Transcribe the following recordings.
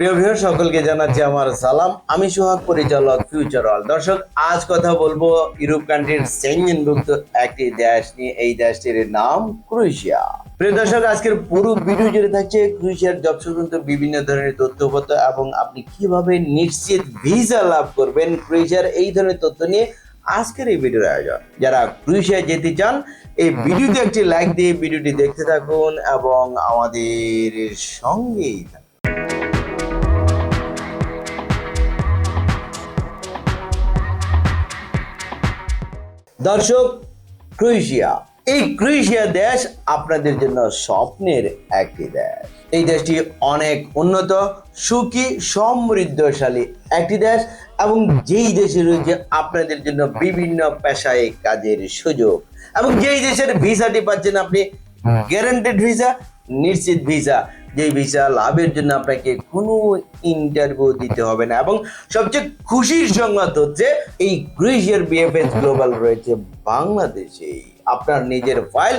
প্রিয় ভিউয়ার সকলকে জানাচ্ছি আমার সালাম। আমি সোহাগ, পরিচালক ফিউচার অল দর্শক, আজ কথা বলব ইউরোপ কান্ট্রির সেঞ্জনভুক্ত একটি দেশ নিয়ে। এই দেশটির নাম ক্রোয়েশিয়া। প্রিয় দর্শক, আজকের পুরো ভিডিও জুড়ে থাকছে ক্রোয়েশিয়ার জব সংক্রান্ত বিভিন্ন ধরনের তথ্যপত্র এবং আপনি কীভাবে নিশ্চিত ভিসা লাভ করবেন ক্রোয়েশিয়ার এই ধরনের তথ্য নিয়ে আজকের এই ভিডিওর আয়োজন। যারা ক্রোয়েশিয়া যেতে চান, এই ভিডিওতে একটি লাইক দিয়ে ভিডিওটি দেখতে থাকুন এবং আমাদের সঙ্গেই থাকুন। দর্শক ক্রোয়েশিয়া। এই ক্রোয়েশিয়া দেশ আপনাদের জন্য স্বপ্নের একটি দেশ। এই দেশটি অনেক উন্নত সুখী সমৃদ্ধশালী একটি দেশ এবং যেই দেশে রয়েছে আপনাদের জন্য বিভিন্ন পেশায় কাজের সুযোগ এবং যেই দেশের ভিসাটি পাচ্ছেন আপনি গ্যারান্টেড ভিসা নিশ্চিত ভিসা যে ভিসা লাভের জন্য আপনাকে কোনো ইন্টারভিউ দিতে হবে না। এবং সবচেয়ে খুশির সংবাদ হচ্ছে, এই ক্রোয়েশিয়ার বিএফএস গ্লোবাল রয়েছে বাংলাদেশে। আপনার নিজের ফাইল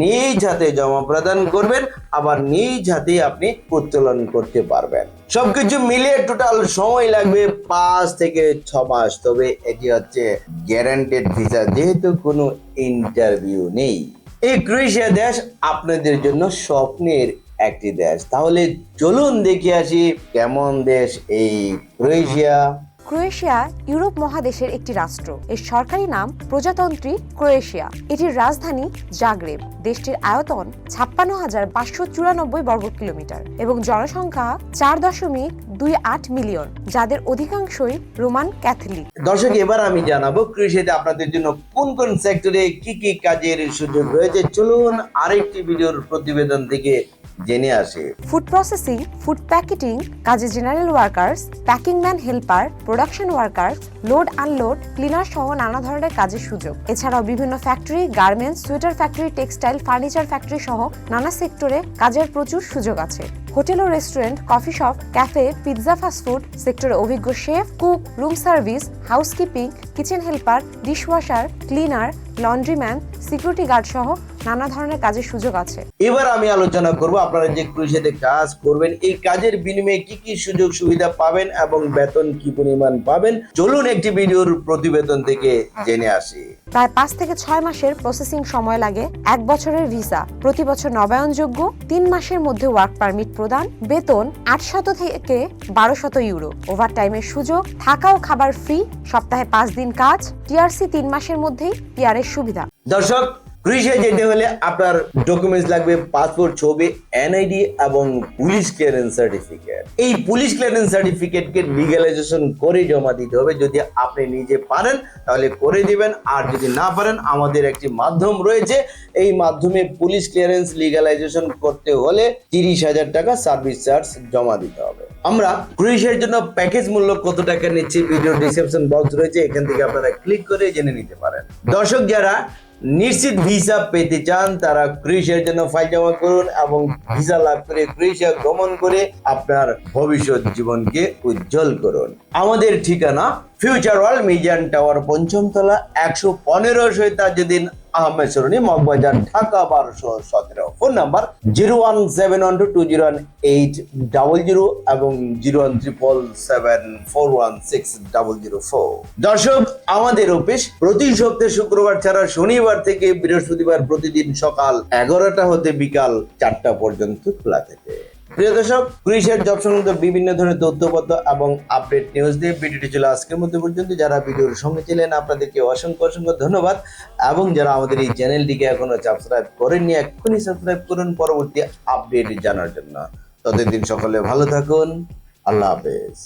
নিজ হাতে জমা প্রদান করবেন, আবার নিজ হাতে আপনি উত্তোলন করতে পারবেন। সবকিছু মিলিয়ে টোটাল সময় লাগবে পাঁচ থেকে ছ মাস। তবে এটি হচ্ছে গ্যারান্টেড ভিসা যেহেতু কোনো ইন্টারভিউ নেই। এই ক্রোয়েশিয়া দেশ আপনাদের জন্য স্বপ্নের একটি দেশ। তাহলে চলুন দেখে আসি কেমন দেশ এই ক্রোয়েশিয়া। ক্রোয়েশিয়া ইউরোপ মহাদেশের একটি রাষ্ট্র। এর সরকারি নাম প্রজাতন্ত্রী ক্রোয়েশিয়া। এটির রাজধানী জাগ্রেব। দেশটির আয়তন ছাপ্পান্ন হাজার পাঁচশো চুরানব্বই বর্গ কিলোমিটার এবং জনসংখ্যা চার দশমিক দুই আট মিলিয়ন যাদের অধিকাংশই রোমান ক্যাথলিক। দর্শক এবার আমি জানাব কৃষিতে আপনাদের জন্য কোন কোন সেক্টরে কি কি কাজের সুযোগ রয়েছে। চলুন আরেকটি ভিডিওর প্রতিবেদন থেকে জেনে আসে। ফুড প্রসেসিং ফুড প্যাকেটিং কাজে general workers packing man helper production workers load unload cleaner সহ নানা ধরনের কাজের সুযোগ। এছাড়াও বিভিন্ন factory garments sweater factory textile furniture factory সহ নানা সেক্টরে কাজের প্রচুর সুযোগ আছে। হোটেল ও restaurant coffee shop cafe pizza fast food সেক্টরে অভিজ্ঞ chef cook room service housekeeping kitchen helper dishwasher cleaner laundryman security guard সহ নানা ধরনের কাজের সুযোগ আছে। এবার আমি আলোচনা করব আপনারা যে ক্রুশিয়াতে কাজ করবেন এই কাজের বিনিময়ে কি কি সুযোগ সুবিধা পাবেন এবং বেতন কি পরিমাণ পাবেন চলুন একটি ভিডিওর প্রতিবেদন থেকে জেনে আসি। প্রায় পাঁচ থেকে ছয় মাসের প্রসেসিং সময় লাগে এক বছরের ভিসা। প্রতি বছর নবায়নযোগ্য তিন মাসের মধ্যে ওয়ার্ক পারমিট প্রদান, বেতন আট শত থেকে বারো শত ইউরো। ওভার ওভারটাইমের সুযোগ, থাকা ও খাবার ফ্রি, সপ্তাহে পাঁচ দিন কাজ, টিআরসি তিন মাসের মধ্যেই পিয়ারের সুবিধা। দর্শক ক্রুশিয়া যেতে হলে আপনার ডকুমেন্টস লাগবে পাসপোর্ট ছবি এনআইডি এবং পুলিশ ক্লিয়ারেন্স সার্টিফিকেট এই পুলিশ ক্লিয়ারেন্স সার্টিফিকেটকে লিগালাইজেশন করে জমা দিতে হবে। যদি আপনি নিজে পারেন, তাহলে করে দিবেন। আর যদি না পারেন, আমাদের একটি মাধ্যম রয়েছে। এই মাধ্যমে পুলিশ ক্লিয়ারেন্স লিগালাইজেশন করতে হলে তিরিশ হাজার টাকা সার্ভিস চার্জ জমা দিতে হবে। আমরা ক্রুইশের জন্য প্যাকেজ মূল্য কত টাকা নিচ্ছি ভিডিও ডিসক্রিপশন বক্স রয়েছে। এখান থেকে আপনারা ক্লিক করে জেনে নিতে পারেন। দর্শক যারা নিশ্চিত ভিসা পেতে চান, তারা ক্রোয়েশিয়ার জন্য ফাইল জমা করুন এবং ভিসা লাভ করে ক্রোয়েশিয়া গমন করে আপনার ভবিষ্যৎ জীবনকে উজ্জ্বল করুন। আমাদের ঠিকানা ফিউচার ওয়ার্ল্ড মিজান টাওয়ার পঞ্চমতলা, একশো পনেরো সৈতাজুদ্দিন আহমেদ সরণি, মগবাজার, ঢাকা, বারোশো সতেরো। Phone number zero one seven one two two zero one eight double zero এবং zero one triple seven four one six double zero four. দর্শক, আমাদের অফিস প্রতি সপ্তাহে শুক্রবার ছাড়া শনিবার থেকে বৃহস্পতিবার প্রতিদিন সকাল এগারোটা হতে বিকাল চারটা পর্যন্ত খোলা থাকে। প্রিয় দর্শক গ্রিসের জব সংক্রান্ত বিভিন্ন ধরনের তথ্যপত্র এবং আপডেট নিউজ দিয়ে ভিডিওটি ছিল আজকের মধ্যে পর্যন্ত। যারা ভিডিওর সঙ্গে ছিলেন, আপনাদেরকে অসংখ্য অসংখ্য ধন্যবাদ। এবং যারা আমাদের এই চ্যানেলটিকে এখনও সাবস্ক্রাইব করেননি, এক্ষুনি সাবস্ক্রাইব করুন পরবর্তী আপডেট জানার জন্য। ততদিন সকলে ভালো থাকুন। আল্লাহ হাফেজ।